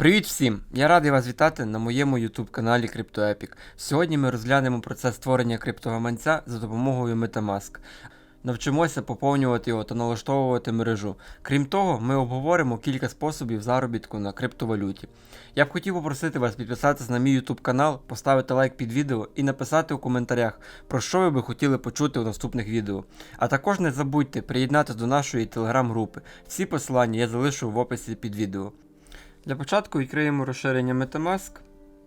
Привіт всім! Я радий вас вітати на моєму YouTube каналі CryptoEpic. Сьогодні ми розглянемо процес створення криптогаманця за допомогою Metamask. Навчимося поповнювати його та налаштовувати мережу. Крім того, ми обговоримо кілька способів заробітку на криптовалюті. Я б хотів попросити вас підписатися на мій YouTube канал, поставити лайк під відео і написати у коментарях, про що ви би хотіли почути у наступних відео. А також не забудьте приєднатися до нашої телеграм-групи. Всі посилання я залишу в описі під відео. Для початку відкриємо розширення Metamask,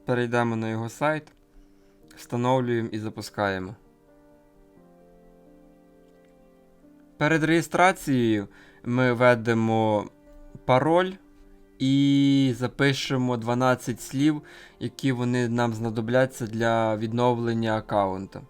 перейдемо на його сайт, встановлюємо і запускаємо. Перед реєстрацією ми введемо пароль і запишемо 12 слів, які вони нам знадобляться для відновлення аккаунта.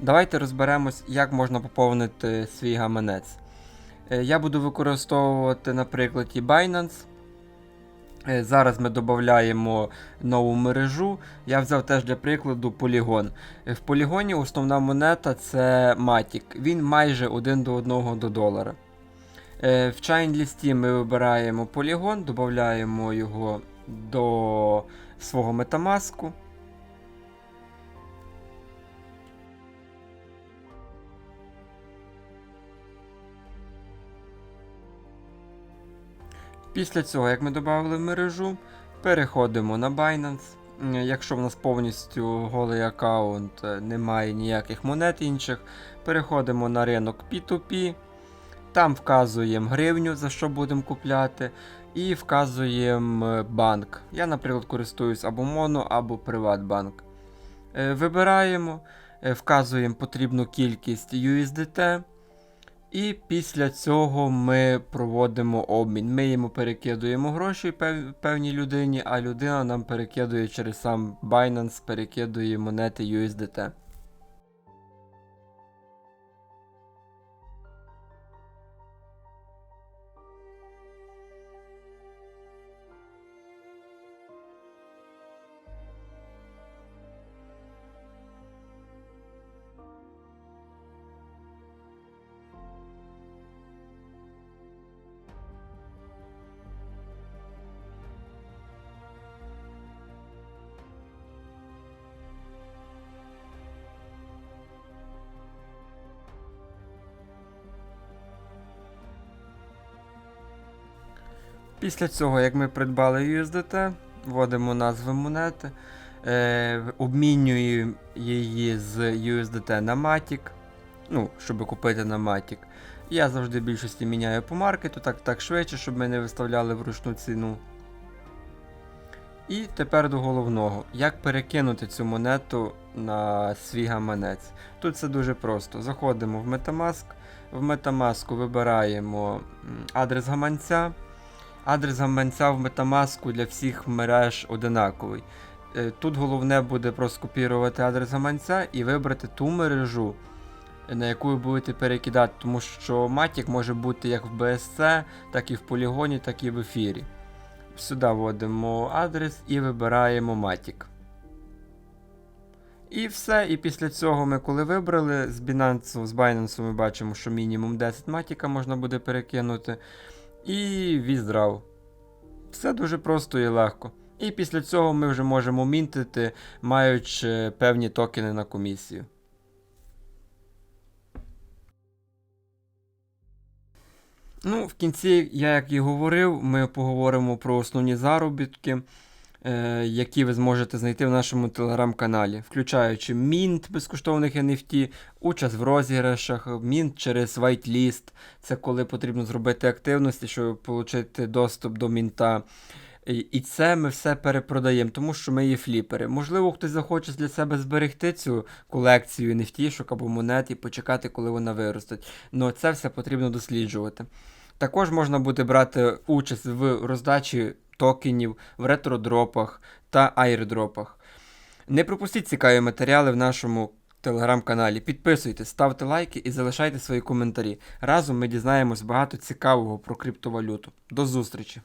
Давайте розберемось, як можна поповнити свій гаманець. Е, Я буду використовувати на прикладі Binance. Е, Зараз ми додаємо нову мережу. Я взяв теж для прикладу Polygon. Е, В Polygon основна монета це Matic. Він майже 1 до 1 до долара. В Chainlist ми вибираємо Polygon, додаємо його до свого Metamask. Після цього, як ми додали мережу, переходимо на Binance. Якщо в нас повністю голий аккаунт, е, немає ніяких монет інших, переходимо на ринок P2P, там вказуємо гривню, за що будемо купляти, і вказуємо е, банк. Я, наприклад, користуюсь або Mono, або Приватбанк. Е, Вибираємо, вказуємо потрібну кількість USDT. І після цього ми проводимо обмін. Ми йому перекидуємо гроші пев- певній людині, а людина нам перекидує через сам Binance, перекидує монети USDT. Після цього, як ми придбали USDT, вводимо назви монети, е, обмінюємо її з USDT на Matic, ну, щоб купити на Matic. Я завжди в більшості міняю по маркету, так, так швидше, щоб ми не виставляли вручну ціну. І тепер до головного. Як перекинути цю монету на свій гаманець? Тут все дуже просто. Заходимо в Metamask. В Metamask вибираємо адрес гаманця. Адрес гаманця в Metamask для всіх мереж одинаковий. Е, Тут головне буде просто копірувати адрес гаманця і вибрати ту мережу, на яку ви будете перекидати, тому що Matic може бути як в BSC, так і в полігоні, так і в ефірі. Сюди вводимо адрес і вибираємо Matic. І все. І після цього ми коли вибрали з Binance, з Binance ми бачимо, що мінімум 10 Matic можна буде перекинути. І віздрав. Все дуже просто і легко. І після цього ми вже можемо мінтити, маючи певні токени на комісію. Ну, в кінці, я як і говорив, ми поговоримо про основні заробітки, які ви зможете знайти в нашому телеграм-каналі, включаючи мінт безкоштовних NFT, участь в розіграшах, мінт через whitelist, це коли потрібно зробити активності, щоб отримати доступ до мінта. І це ми все перепродаємо, тому що ми є фліпери. Можливо, хтось захоче для себе зберегти цю колекцію NFT або монет і почекати, коли вона виросте. Ну це все потрібно досліджувати. Також можна буде брати участь в роздачі токенів, в ретродропах та айрдропах. Не пропустіть цікаві матеріали в нашому телеграм-каналі. Підписуйтесь, ставте лайки і залишайте свої коментарі. Разом ми дізнаємось багато цікавого про криптовалюту. До зустрічі!